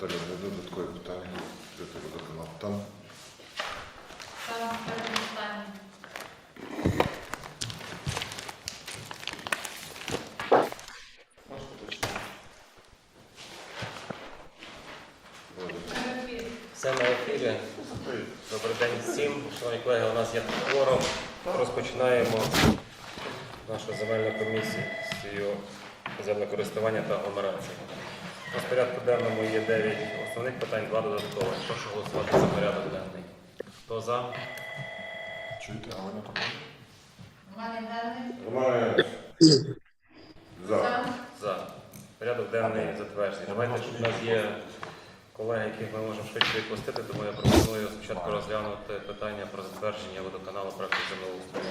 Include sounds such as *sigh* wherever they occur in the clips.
Не додаткові питання. Там Там. Перебір. Все на ефірі. Добрий день всім. Шановні колеги, у нас є форум. Розпочинаємо нашу земельну комісію землекористування та агломерації. У нас в порядку денному є 9 основних питань, 2 додаткових. Прошу голосувати за порядок денний. Хто за? Чуєте, а вони тут? Роман Євгенович. Роман. За. За. Порядок денний затверджений. Давайте, щоб у нас є колеги, яких ми можемо швидше відпустити, тому я пропоную спочатку розглянути питання про затвердження водоканалу проекту землеустрою.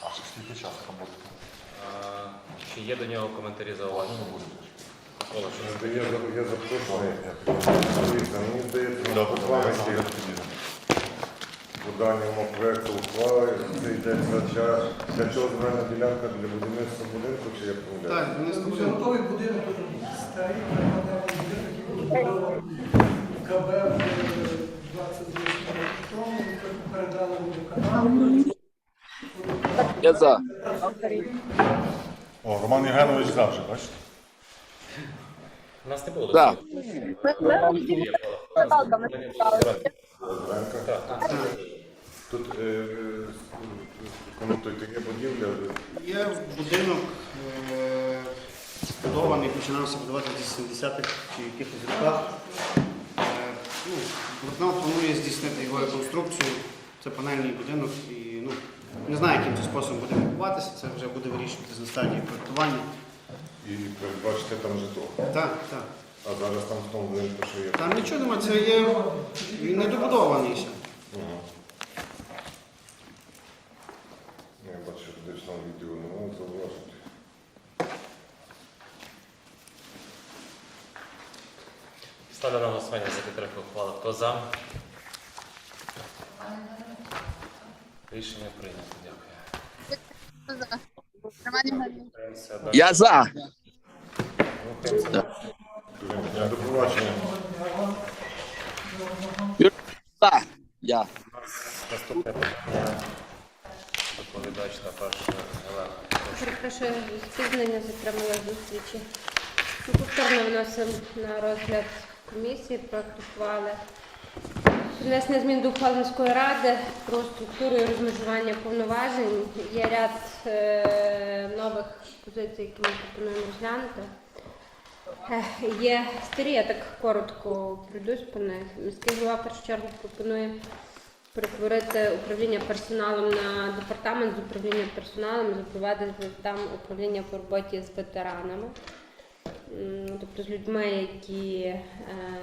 А скільки часу роботи? Чи є до нього коментарі зауваження? Я, за- я запрошений. Дивіться, Мені здається, проекту ухвали це йдеться. Для чого земельна ділянка для будівництва будинку, чи я помиляюсь? Так, Це готовий будинок, старий будинок, який КБ в 28 років тому, передали водоканалу. Я за. О, Роман Євгенович завжди, бачите? У нас не було. Так. Тут е, коментуйте, є будівля. Є будинок, е, збудований, починався будувати в 70-х чи якихось роках. Е, ну, планує здійснити його реконструкцію. Це панельний будинок і ну, не знаю, яким це способом буде відбуватися. Це вже буде вирішувати на стадії проєктування. І передбачите там житло. Так, так. А зараз там в тому будинку, що є. Там нічого немає, це є він недобудований ще. Ага. Я бачу, десь на відео не можу зауважити. Ставлю на голосування за підтримку ухвали. Хто за? Рішення прийнято. Дякую. Далі. Я за. До побачення. Я. Наступне питання. Доповідач на перше Олена. Перепрошую, спізнення затримала зустрічі. Ми повторно вносимо на розгляд комісії проект ухвали. Внесення змін до ухвали міської ради про структуру і розмежування повноважень. Є ряд е, нових позицій, які ми пропонуємо розглянути. Е, Є старі, я так коротко пройдусь по них. Міський голова в першу чергу пропонує перетворити управління персоналом на департамент з управління персоналом, запровадити там управління по роботі з ветеранами. М, Тобто з людьми, які е,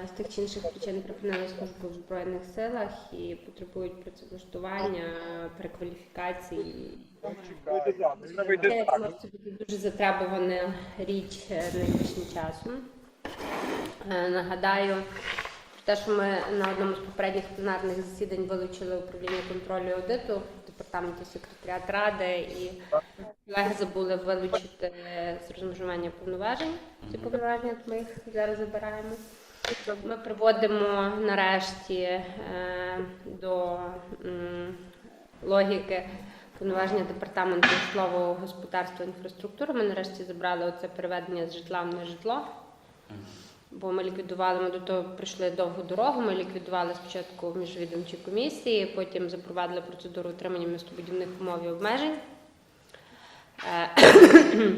з тих чи інших причин припинили службу в Збройних силах і потребують працевлаштування, перекваліфікації. Це може бути дуже затребувана річ е, найближчим часом. Е, Нагадаю те, що ми на одному з попередніх пленарних засідань вилучили управління контролю і аудиту департаменті секретаріат ради, і колеги забули вилучити з розмежування повноважень. Ці повноваження ми їх зараз забираємо. Ми приводимо нарешті е, до логіки повноваження департаменту житлового господарства інфраструктури. Ми нарешті забрали оце переведення з житла в нежитло. Бо ми ліквідували, ми до того пройшли довгу дорогу. Ми ліквідували спочатку міжвідомчі комісії, потім запровадили процедуру отримання містобудівних умов і обмежень. Е, *coughs*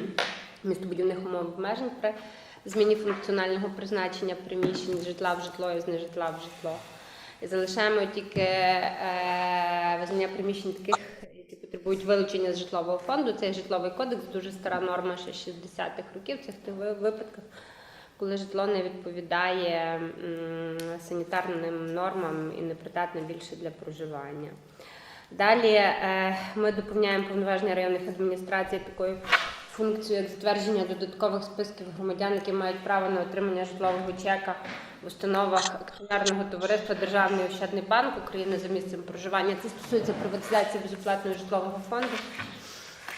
містобудівних умов обмежень при зміні функціонального призначення приміщень з житла в житло і з нежитла в житло. І залишаємо тільки е, визнання приміщень таких, які потребують вилучення з житлового фонду. Цей житловий кодекс дуже стара норма ще з 60-х років. В цих тих випадках, коли житло не відповідає м, санітарним нормам і не придатне більше для проживання. Далі е, ми доповняємо повноваження районних адміністрацій такою функцією, як затвердження додаткових списків громадян, які мають право на отримання житлового чека в установах акціонерного товариства Державний ощадний банк України за місцем проживання. Це стосується приватизації безоплатного житлового фонду.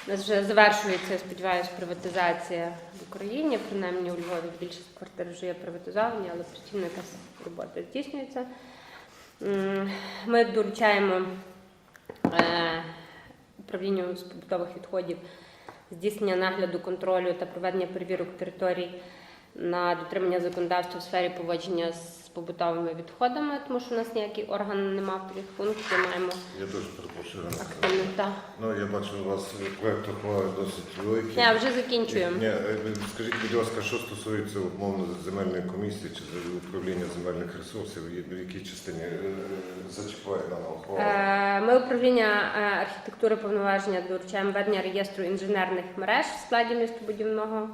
У нас вже завершується, я сподіваюся, приватизація в Україні. Принаймні у Львові більшість квартир вже є приватизовані, але постійно якась робота здійснюється. Ми доручаємо управлінню з побутових відходів здійснення нагляду, контролю та проведення перевірок територій на дотримання законодавства в сфері поводження з побутовими відходами, тому що у нас ніякий орган не мав таких функцій. Маємо Я теж перепрошую. активно та Ну, я бачу, у вас проєкт ухвали досить великий. я вже закінчую. Ні, е, скажіть, будь ласка, що стосується умовно земельної комісії чи управління земельних ресурсів, в якій частині е, зачіпає дана ухвала? Е, Ми управління е, архітектури повноваження доручаємо ведення реєстру інженерних мереж в складі містобудівного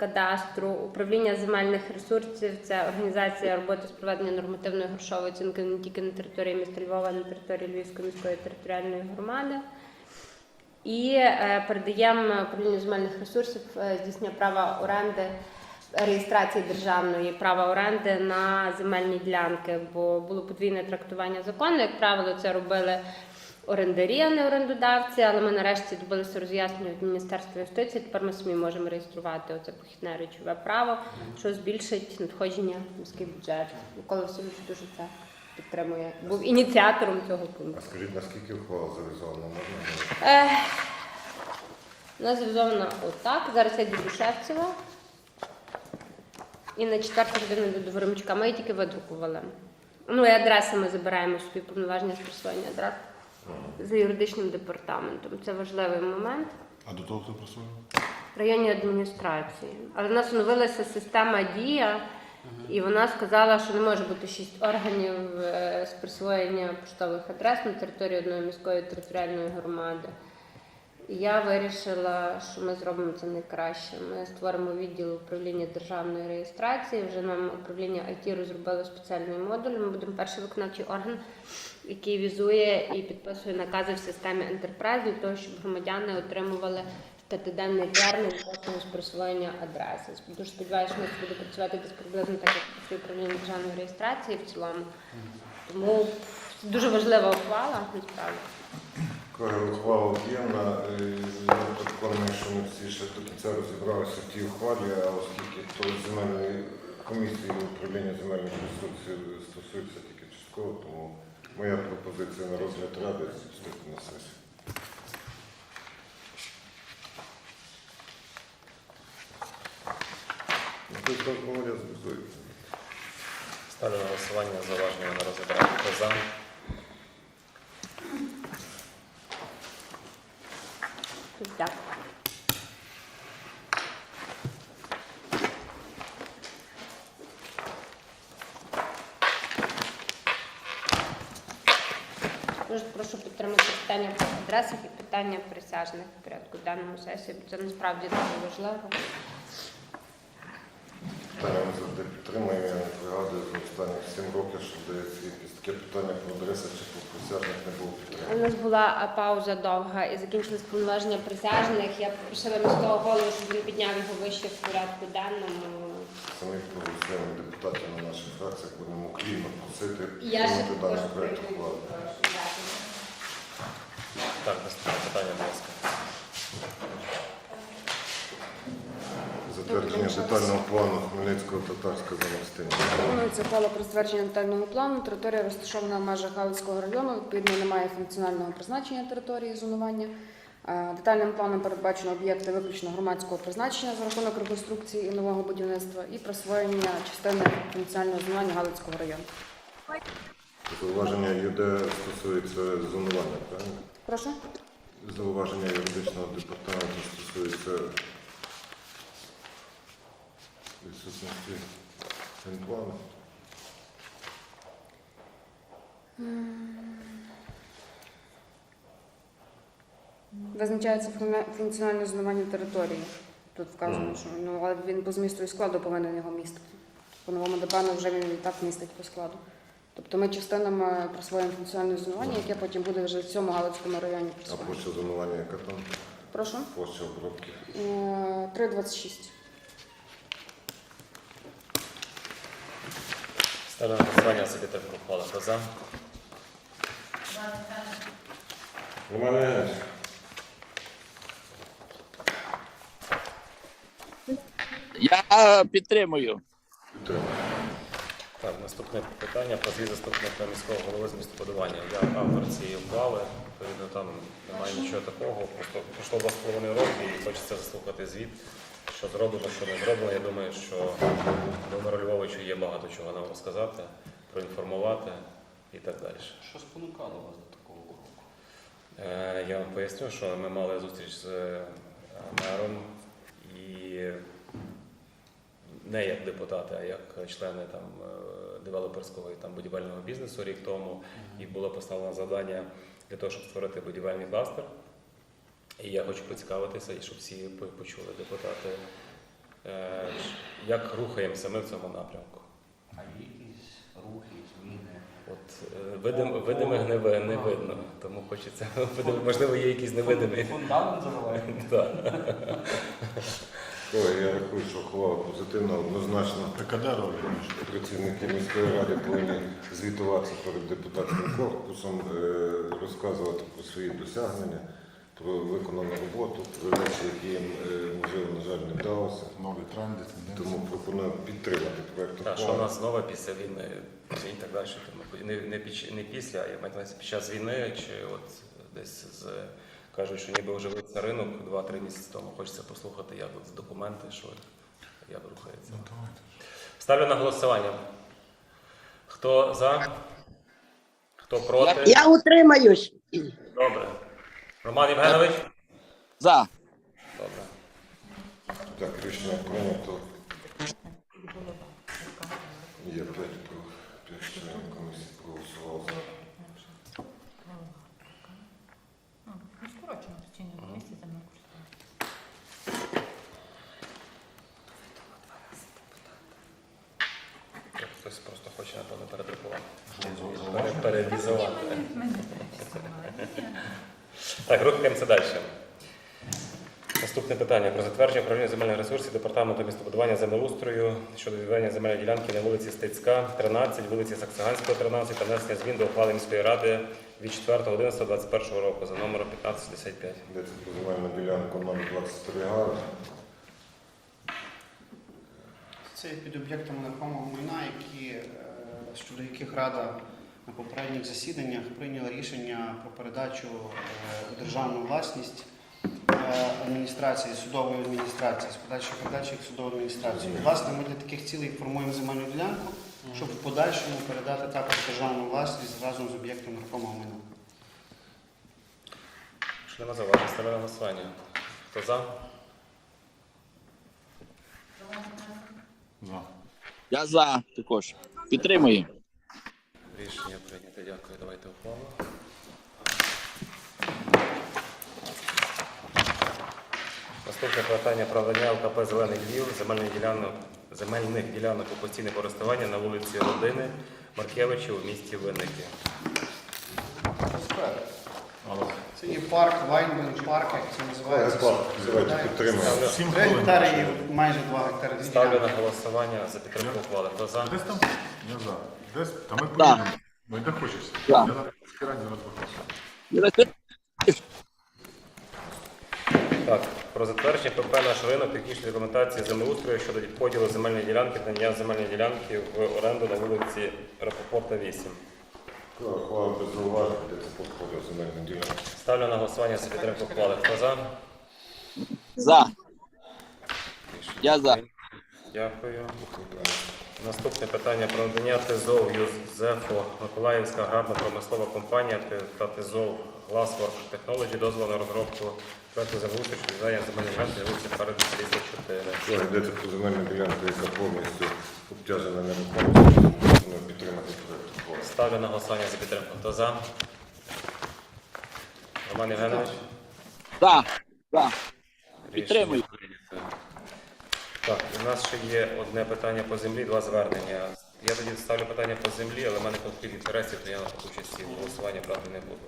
кадастру, управління земельних ресурсів це організація роботи з проведення нормативної грошової оцінки не тільки на території міста Львова, а на території Львівської міської територіальної громади. І е, передаємо управлінню земельних ресурсів е, здійснення права оренди, реєстрації державної права оренди на земельні ділянки, бо було подвійне трактування закону. Як правило, це робили орендарі, а не орендодавці. Але ми нарешті добилися роз'яснення від Міністерства юстиції. Тепер ми самі можемо реєструвати оце похідне речове право, що збільшить надходження в міський бюджет. Микола Васильович дуже це підтримує. Був ініціатором цього пункту. А скажіть, наскільки ухвала завізована? Можна? Е, Вона завізована отак. Зараз я до Шевцева. І на четверту годину до Веремчука. Ми її тільки видрукували. Ну і адреси ми забираємо собі повноваження з присвоєння адрес за юридичним департаментом. Це важливий момент. А до того хто працює? районній адміністрації. Але в нас оновилася система дія, і вона сказала, що не може бути шість органів е, з присвоєння поштових адрес на території одної міської територіальної громади. І я вирішила, що ми зробимо це найкраще. Ми створимо відділ управління державної реєстрації. Вже нам управління IT розробило спеціальний модуль. Ми будемо перший виконавчий орган, який візує і підписує накази в системі Enterprise для того, щоб громадяни отримували п'ятиденний термін з присвоєння адреси. Дуже сподіваюся, що це буде працювати десь приблизно так, як управління державної реєстрації в цілому. Тому дуже важлива ухвала, насправді. Ухвала об'ємна, е, переконаний, що ми всі ще до кінця розібралися в тій ухвалі, а оскільки то земельної комісії управління земельних ресурсів стосується тільки частково, тому моя пропозиція на розгляд ради вступити на сесію. Ставлю на голосування зауваження на розгляд ради. Дякую. Дуже прошу підтримати питання по адресах і питання присяжних в порядку денному сесії, бо це насправді дуже важливо. Питання ми завжди підтримуємо. Я не пригадую за останні 7 років, що здається, якесь таке питання про адреси чи про присяжних не було У нас була пауза довга і закінчились повноваження присяжних. Я попросила міського голову, щоб він підняв його вище в порядку денному. Самі проголосуємо депутатів на наших фракціях, будемо уклінно просити Я ще також даний проект прийду. ухвали. Так, наступне питання, будь ласка. Затвердження детального плану Хмельницького татарського замостиння. Пропонується ухвала про затвердження детального плану. Територія розташована в межах Галицького району. Відповідно, немає функціонального призначення території зонування. Е, Детальним планом передбачено об'єкти виключно громадського призначення за рахунок реконструкції і нового будівництва і присвоєння частини функціонального зонування Галицького району. Зауваження ЮД стосується зонування, правильно? Прошу. Зауваження юридичного департаменту стосується відсутності генплану. Визначається функціональне зонування території. Тут вказано, що ну, але він по змісту і складу повинен його містити. По новому ДБНу вже він і так містить по складу. Тобто ми частинами присвоїмо функціональне зонування, яке потім буде вже в цьому Галицькому районі А присвоєно. площа зонування яка там? Прошу. Площа обробки. Е, 3,26. Ставлю на голосування секретар прохвала. Хто за? Роман Євгенович, Я підтримую. підтримуємо. Наступне питання про звіт заступника міського голови з містобудування. Я автор цієї ухвали, відповідно там немає нічого такого. Просто пройшло два з половиною роки і хочеться заслухати звіт, що зроблено, що не зроблено. Я думаю, що Володимиру Львовичу є багато чого нам розказати, проінформувати і так далі. Що спонукало вас до такого кроку? Е, Я вам поясню, що ми мали зустріч з е, мером і не як депутати, а як члени там е, девелоперського і там будівельного бізнесу рік тому. І було поставлено завдання для того, щоб створити будівельний кластер. І я хочу поцікавитися, і щоб всі почули депутати, е, як рухаємося ми в цьому напрямку. А якісь рухи, зміни? От е, видим, видимих не, не видно, тому хочеться можливо, є якісь невидимі. Фундамент заливає? *laughs* *laughs* Так. Я рахую, що ухвала позитивна, однозначно. Працівники міської ради повинні звітуватися перед депутатським корпусом, е, розказувати про свої досягнення, про виконану роботу, про речі, які їм, е, можливо, на жаль, не вдалося. Нові тренди, тенденції. Тому пропоную підтримати проєкт Так, що у нас знову після війни і так далі. Тому не, не, не після, а я маю під час війни, чи от десь з кажуть, що ніби оживився ринок 2-3 місяці тому. Хочеться послухати, як от документи, що як рухається. Ставлю на голосування. Хто за? Хто проти? Я утримаюсь. Добре. Роман Євгенович? За. Добре. Так, рішення прийнято. Є п'ять членів комісії проголосувало за. Ну, скорочено, чи ні, комісії земельного користування. Хтось просто хоче, напевно, передрукувати. Пере- Перевізувати. Так, рухаємося далі. Наступне питання про затвердження управління земельних ресурсів Департаменту містобудування землеустрою щодо відведення земельної ділянки на вулиці Стецька, 13, вулиці Саксаганського, 13 та внесення змін до ухвали міської ради від 4.11.21 року за номером 1565. Йдеться про земельну ділянку номер 23 га. Це під об'єктами нерухомого майна, які, е, щодо яких Рада на попередніх засіданнях прийняла рішення про передачу е, у державну власність е, адміністрації, судової адміністрації, з подальшої передачі їх в судову адміністрацію. Власне, ми для таких цілей формуємо земельну ділянку, щоб в подальшому передати також державну власність разом з об'єктом нерухомого майна. Що нема зауважень? Ставлю на голосування. Хто за? За. Я за також. Підтримую. Рішення прийнято. Дякую. Давайте ухвалу. Наступне питання про надання ЛКП Зелений Львів земельних ділянок, земельних ділянок у постійне користування на вулиці Родини Маркевичу у місті Винники. Є парк, Вайнбен парк, як це називається. Парк, давайте підтримуємо. Сім Три хвилин. гектари і майже два гектари. Ставлю на голосування за підтримку ухвали. Хто за? Десь там? Я за. Десь? Та ми поїдемо. Ну і де хочешся. Я зараз скирання зараз виходжу. Так, про затвердження ПП «Наш ринок» технічної документації землеустрою щодо поділу земельної ділянки та надання земельної ділянки в оренду на вулиці Рапопорта 8. Без зауважень, ділянки. Ставлю на голосування за підтримку хвали. Хто за? За. Я за. Дякую. Наступне питання про надання ТЗОВ ЮЗЕФО Миколаївська аграрно-промислова компанія та ТЗОВ Glasswork Technology дозволу на розробку проекту землеустрою щодо відведення земельної ділянки вулиці Перед 34. Колеги, йдеться про земельну ділянку, яка повністю обтяжена нерухомістю. Підтримати проєкт. Ставлю на голосування за підтримку. Хто за? Роман Євгенович? За. За. Рішення Підтримую. Так, у нас ще є одне питання по землі, два звернення. Я тоді ставлю питання по землі, але в мене конфлікт інтересів, то я на участі в голосуванні брати не буду.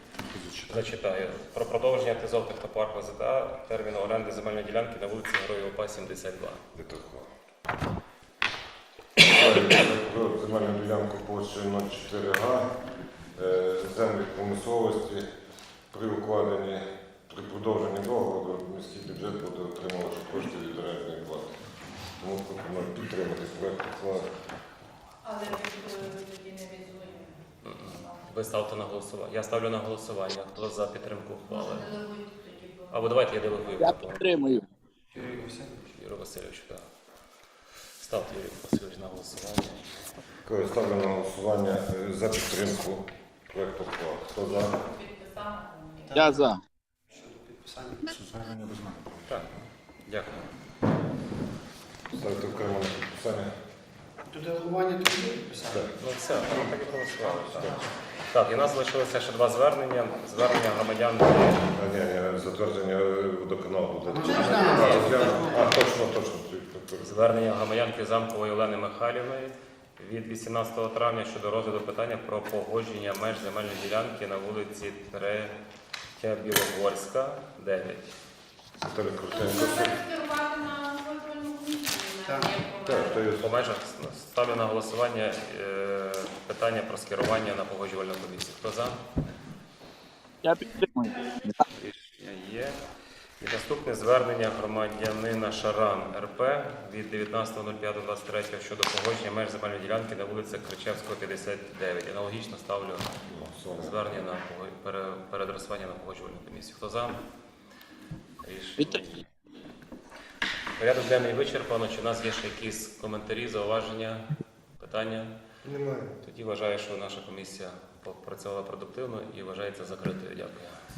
Зачитаю. Про продовження ТЗОВ Технопарк ВЗТА терміну оренди земельної ділянки на вулиці Героїв ОПА 72. Йдеться ухвала. Про земельну ділянку площею 04 га. Землі промисловості при укладенні, при продовженні договору міський бюджет буде отримувати кошти від орендної плати. Тому пропоную підтримати проект ухвали. Але ви тоді не візуємо. Ви ставте на голосування. Я ставлю на голосування. Хто за підтримку ухвали? Або давайте я делегую. Я підтримую. Юрій Васильович. Юрій Васильович, так. Ставте Юрій Васильович на голосування. Дякую. Ставлю на голосування е, за підтримку проекту ухвали. Хто за? Я за. Щодо підписання. Так. Дякую. Ставити окремо на підписання. До делегування тоді підписання. Так. Ну все, ну, так і голосували. Так. так, і у нас залишилося ще два звернення. Звернення громадян. А, ні, ні, затвердження водоканалу буде. А, я- А, точно, точно. Звернення громадянки Замкової Олени Михайлівної від 18 травня щодо розгляду питання про погодження меж земельної ділянки на вулиці 3 Білогорська, 9. Віталій Крутенко. скерувати на контрольну комісію. Так. Так, то є По межах ставлю на голосування е, питання про скерування на погоджувальну комісію. Хто за? Я підтримую. Рішення є. І наступне звернення громадянина Шаран РП від 19.05.23 щодо погодження меж земельної ділянки на вулиці Кричевського, 59. Аналогічно ставлю звернення на пого- пере- переадресування на погоджувальну комісію. Хто за? Рішення. Порядок денний вичерпано. Чи у нас є ще якісь коментарі, зауваження, питання? Немає. Тоді вважаю, що наша комісія попрацювала продуктивно і вважається закритою. Дякую.